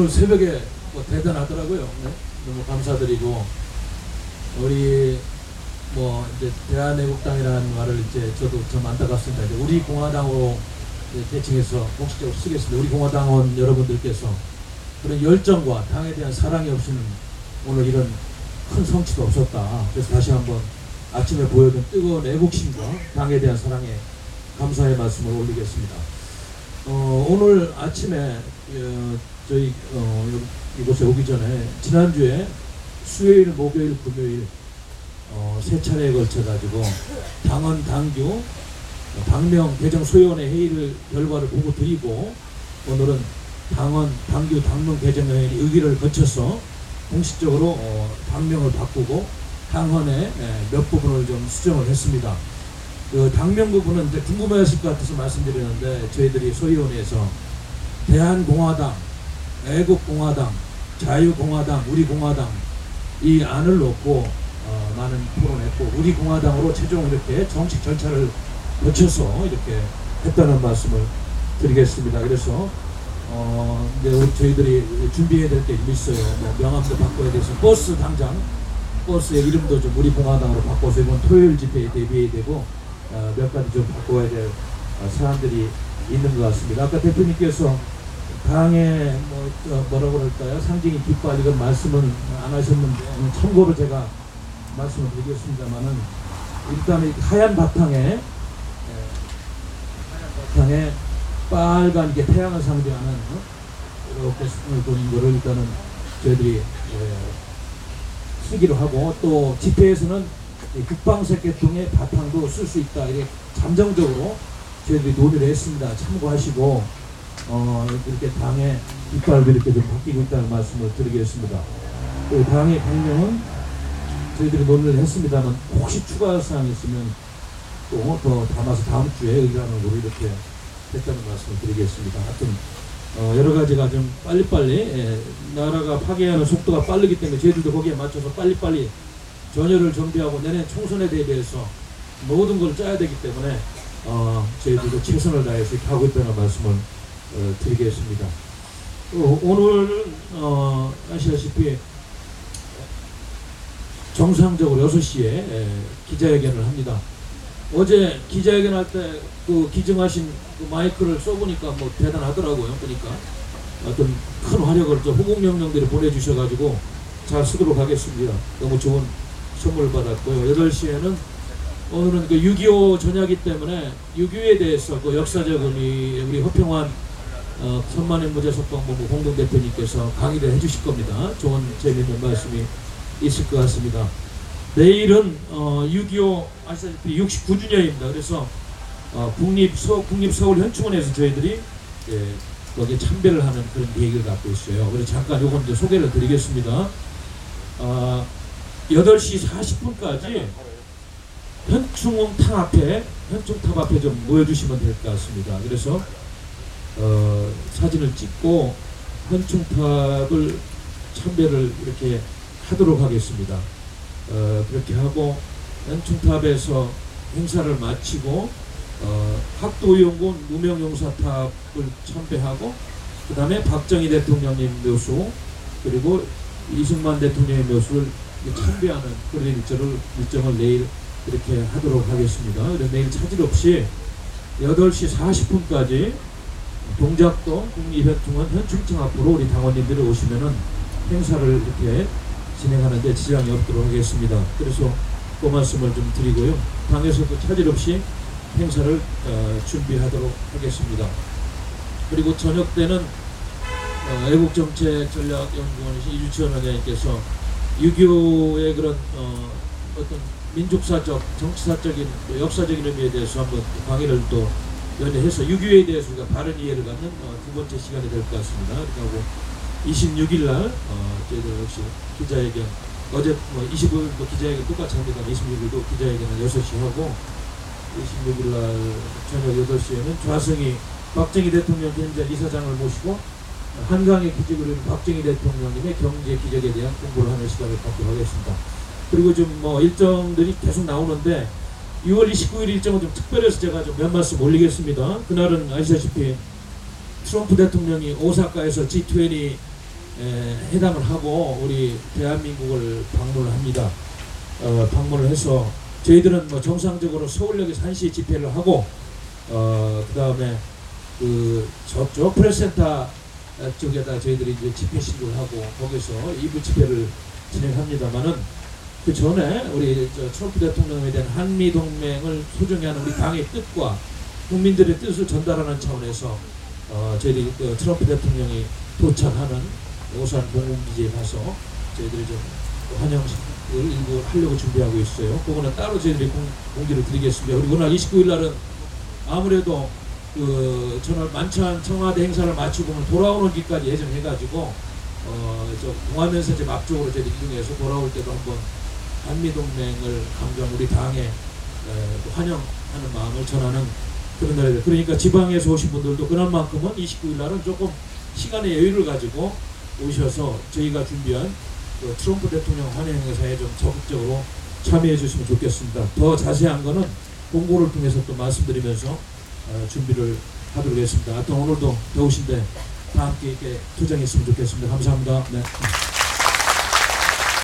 오늘 새벽에 뭐 대단하더라고요. 네? 너무 감사드리고 우리 뭐 이제 대한애국당이라는 말을 이제 저도 좀 안타깝습니다. 이제 우리 공화당으로 대칭해서 공식적으로 쓰겠습니다. 우리 공화당원 여러분들께서 그런 열정과 당에 대한 사랑이 없이는 오늘 이런 큰 성취도 없었다. 그래서 다시 한번 아침에 보여준 뜨거운 애국심과 당에 대한 사랑에 감사의 말씀을 올리겠습니다. 어, 오늘 아침에 어, 저희 어, 이곳에 오기 전에 지난주에 수요일, 목요일, 금요일 어, 세 차례에 걸쳐 가지고 당원 당규 어, 당명 개정 소위원회 회의를 결과를 보고 드리고 오늘은 당원 당규 당명 개정 회의 의기를 거쳐서 공식적으로 어, 당명을 바꾸고 당헌의 예, 몇 부분을 좀 수정을 했습니다. 그 당명 부분은 궁금해하실 것 같아서 말씀드리는데 저희들이 소위원회에서 대한공화당, 애국공화당, 자유공화당, 우리공화당 이 안을 놓고 어, 많은 토론했고 우리공화당으로 최종 이렇게 정식 절차를 거쳐서 이렇게 했다는 말씀을 드리겠습니다. 그래서 어, 이제 우리 저희들이 준비해야 될 게 있어요. 뭐 명함도 바꿔야 돼서 버스 당장 버스의 이름도 좀 우리공화당으로 바꿔서 이번 토요일 집회에 대비해야 되고 어, 몇 가지 좀 바꿔야 될 어, 사안들이 있는 것 같습니다. 아까 대표님께서 당의 뭐 어, 뭐라고 그럴까요? 상징이 깃발 이건 말씀은 안 하셨는데 참고로 제가 말씀을 드리겠습니다만은 일단 이 하얀 바탕에 에, 하얀 바탕에 빨간 게 태양을 상징하는 어? 이렇게 손을 보인 거를 일단은 저희들이 에, 쓰기로 하고 또 집회에서는 이 국방색 계통의 바탕도 쓸 수 있다 이렇게 잠정적으로 저희들이 논의를 했습니다. 참고하시고 어, 이렇게 당의 이빨도 이렇게 좀 바뀌고 있다는 말씀을 드리겠습니다. 그 당의 강령은 저희들이 논의를 했습니다만 혹시 추가 사항이 있으면 또더 담아서 다음 주에 의견으로 이렇게 했다는 말씀을 드리겠습니다. 하여튼 어, 여러 가지가 좀 빨리빨리 예, 나라가 파괴하는 속도가 빠르기 때문에 저희들도 거기에 맞춰서 빨리빨리 전열을 정비하고 내년 총선에 대비해서 모든 걸 짜야 되기 때문에 어, 저희들도 최선을 다해서 하고 있다는 말씀을 어, 드리겠습니다. 또 오늘 어, 아시다시피 정상적으로 6시에 에, 기자회견을 합니다. 어제 기자회견 할 때 그 기증하신 그 마이크를 써보니까 뭐 대단하더라고요. 보니까 어떤 큰 화력을 또 후공 명령들이 보내주셔가지고 잘 쓰도록 하겠습니다. 너무 좋은 선물 받았고요. 8시에는 오늘은 그 6.25 전야기 때문에 6.25에 대해서 그 역사적 의미 우리 허평환 어, 천만의 무죄석방본부 공동대표님께서 강의를 해주실 겁니다. 좋은 재미있는 말씀이 있을 것 같습니다. 내일은 어, 6.25 아시다시피 69주년입니다. 그래서 어, 국립 서 국립 서울 현충원에서 저희들이 예, 거기에 참배를 하는 그런 계획을 갖고 있어요. 그래서 잠깐 요건 이제 소개를 드리겠습니다. 아, 8시 40분까지 현충원 탑 앞에 현충탑 앞에 좀 모여주시면 될 것 같습니다. 그래서 어, 사진을 찍고 현충탑을 참배를 이렇게 하도록 하겠습니다. 어, 그렇게 하고 현충탑에서 행사를 마치고 어, 학도연구원 무명용사탑을 참배하고 그 다음에 박정희 대통령님 묘수 그리고 이승만 대통령의 묘수를 참배하는 그런 일정을, 일정을 내일 이렇게 하도록 하겠습니다. 내일 차질 없이 8시 40분까지 동작동 국립현충원 현충청 앞으로 우리 당원님들이 오시면은 행사를 이렇게 진행하는데 지장이 없도록 하겠습니다. 그래서 그 말씀을 좀 드리고요. 당에서도 차질 없이 행사를 어, 준비하도록 하겠습니다. 그리고 저녁 때는 어, 애국정책전략연구원이신 이주치원 원장님께서 6.25의 그런 어, 어떤 민족사적, 정치사적인 또 역사적인 의미에 대해서 한번 강의를 또 연회해서 6.25에 대해서 우리가 바른 이해를 갖는 어, 두 번째 시간이 될 것 같습니다. 그리고 26일 날 어, 저희들 역시 기자회견 어제 뭐 25일도 기자회견 똑같이 합니다. 26일도 기자회견을 6시 하고 26일 날 저녁 8시에는 좌승이 박정희 대통령 현재 이사장을 모시고 한강의 기적을 이룬 박정희 대통령님의 경제 기적에 대한 공부를 하는 시간을 갖도록 하겠습니다. 그리고 좀뭐 일정들이 계속 나오는데 6월 29일 일정은 좀 특별해서 제가 좀 몇 말씀 올리겠습니다. 그날은 아시다시피 트럼프 대통령이 오사카에서 G20 에, 해당을 하고 우리 대한민국을 방문을 합니다. 어, 방문을 해서 저희들은 뭐 정상적으로 서울역에서 1시에 집회를 하고 어, 그 다음에 그 저쪽 프레스센터 쪽에다 저희들이 이제 집회 시위를 하고 거기서 2부 집회를 진행합니다만은 그 전에 우리 저 트럼프 대통령에 대한 한미 동맹을 소중히 하는 우리 당의 뜻과 국민들의 뜻을 전달하는 차원에서 어, 저희들이 그 트럼프 대통령이 도착하는 오산 공군기지에 가서 저희들이 좀 환영을 일부 하려고 준비하고 있어요. 그거는 따로 저희들이 공, 공지를 드리겠습니다. 그리고 날 29일 날은 아무래도 그 전날 만찬 청와대 행사를 마치고 돌아오는 길까지 예정해가지고 어저 공화면서 이제 앞쪽으로 저희 이동해서 돌아올 때도 한번 한미 동맹을 강조한 우리 당에 환영하는 마음을 전하는 그런 날이에요. 그러니까 지방에서 오신 분들도 그날만큼은 29일 날은 조금 시간의 여유를 가지고 오셔서 저희가 준비한 그 트럼프 대통령 환영 행사에 좀 적극적으로 참여해 주시면 좋겠습니다. 더 자세한 거는 공고를 통해서 또 말씀드리면서 어, 준비를 하도록 하겠습니다. 하여튼 오늘도 더우신데 다 함께 이렇게 투쟁했으면 좋겠습니다. 감사합니다. 네.